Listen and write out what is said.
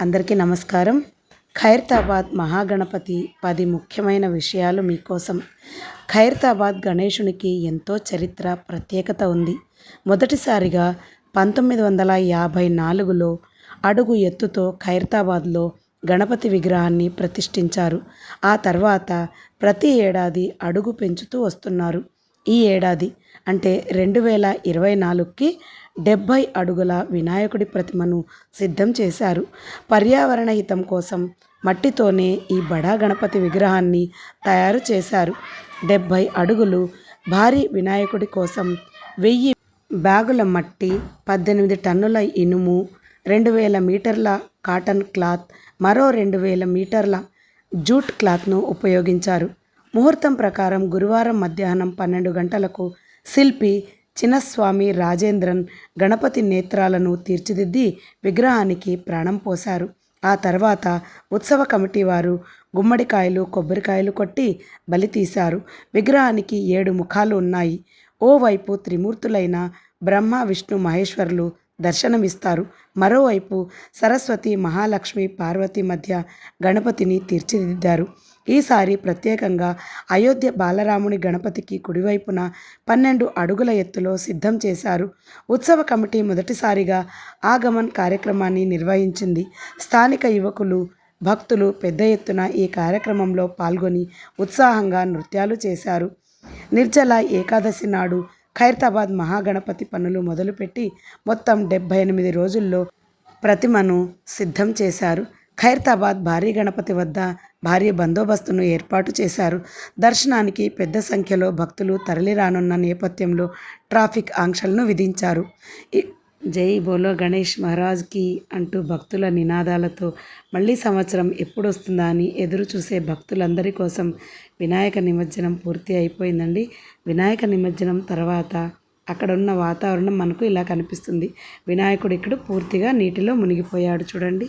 అందరికీ నమస్కారం. ఖైరతాబాద్ మహాగణపతి పది ముఖ్యమైన విషయాలు మీకోసం. ఖైరతాబాద్ గణేశునికి ఎంతో చరిత్ర ప్రత్యేకత ఉంది. మొదటిసారిగా పంతొమ్మిది వందల యాభై నాలుగులో అడుగు ఎత్తుతో ఖైరతాబాద్లో గణపతి విగ్రహాన్ని ప్రతిష్ఠించారు. ఆ తర్వాత ప్రతి ఏడాది అడుగు పెంచుతూ వస్తున్నారు. ఈ ఏడాది అంటే రెండు వేల ఇరవై నాలుగుకి డెబ్భై అడుగుల వినాయకుడి ప్రతిమను సిద్ధం చేశారు. పర్యావరణ హితం కోసం మట్టితోనే ఈ బడా గణపతి విగ్రహాన్ని తయారు చేశారు. డెబ్భై అడుగులు భారీ వినాయకుడి కోసం వెయ్యి బ్యాగుల మట్టి పద్దెనిమిది టన్నుల ఇనుము రెండు వేల మీటర్ల కాటన్ క్లాత్ మరో రెండు వేల మీటర్ల జూట్ క్లాత్ను ఉపయోగించారు. ముహూర్తం ప్రకారం గురువారం మధ్యాహ్నం పన్నెండు గంటలకు శిల్పి చిన్నస్వామి రాజేంద్రన్ గణపతి నేత్రాలను తీర్చిదిద్ది విగ్రహానికి ప్రాణం పోశారు. ఆ తర్వాత ఉత్సవ కమిటీ వారు గుమ్మడికాయలు కొబ్బరికాయలు కొట్టి బలి తీశారు. విగ్రహానికి ఏడు ముఖాలు ఉన్నాయి. ఓవైపు త్రిమూర్తులైన బ్రహ్మ విష్ణు మహేశ్వరులు దర్శనమిస్తారు. మరోవైపు సరస్వతి మహాలక్ష్మి పార్వతి మధ్య గణపతిని తీర్చిదిద్దారు. ఈసారి ప్రత్యేకంగా అయోధ్య బాలరాముని గణపతికి కుడివైపున పన్నెండు అడుగుల ఎత్తులో సిద్ధం చేశారు. ఉత్సవ కమిటీ మొదటిసారిగా ఆగమన్ కార్యక్రమాన్ని నిర్వహించింది. స్థానిక యువకులు భక్తులు పెద్ద ఎత్తున ఈ కార్యక్రమంలో పాల్గొని ఉత్సాహంగా నృత్యాలు చేశారు. నిర్జల ఏకాదశి నాడు ఖైరతాబాద్ మహాగణపతి పనులు మొదలుపెట్టి మొత్తం డెబ్భై ఎనిమిది రోజుల్లో ప్రతిమను సిద్ధం చేశారు. ఖైరతాబాద్ భారీ గణపతి వద్ద భారీ బందోబస్తును ఏర్పాటు చేశారు. దర్శనానికి పెద్ద సంఖ్యలో భక్తులు తరలిరానున్న నేపథ్యంలో ట్రాఫిక్ ఆంక్షలను విధించారు. జై బోలో గణేష్ మహారాజ్కి అంటూ భక్తుల నినాదాలతో మళ్ళీ సంవత్సరం ఎప్పుడు వస్తుందా అని ఎదురు చూసే భక్తులందరి కోసం వినాయక నిమజ్జనం పూర్తి అయిపోయిందండి. వినాయక నిమజ్జనం తర్వాత అక్కడ ఉన్న వాతావరణం మనకు ఇలా కనిపిస్తుంది. వినాయకుడు ఇక్కడ పూర్తిగా నీటిలో మునిగిపోయాడు చూడండి.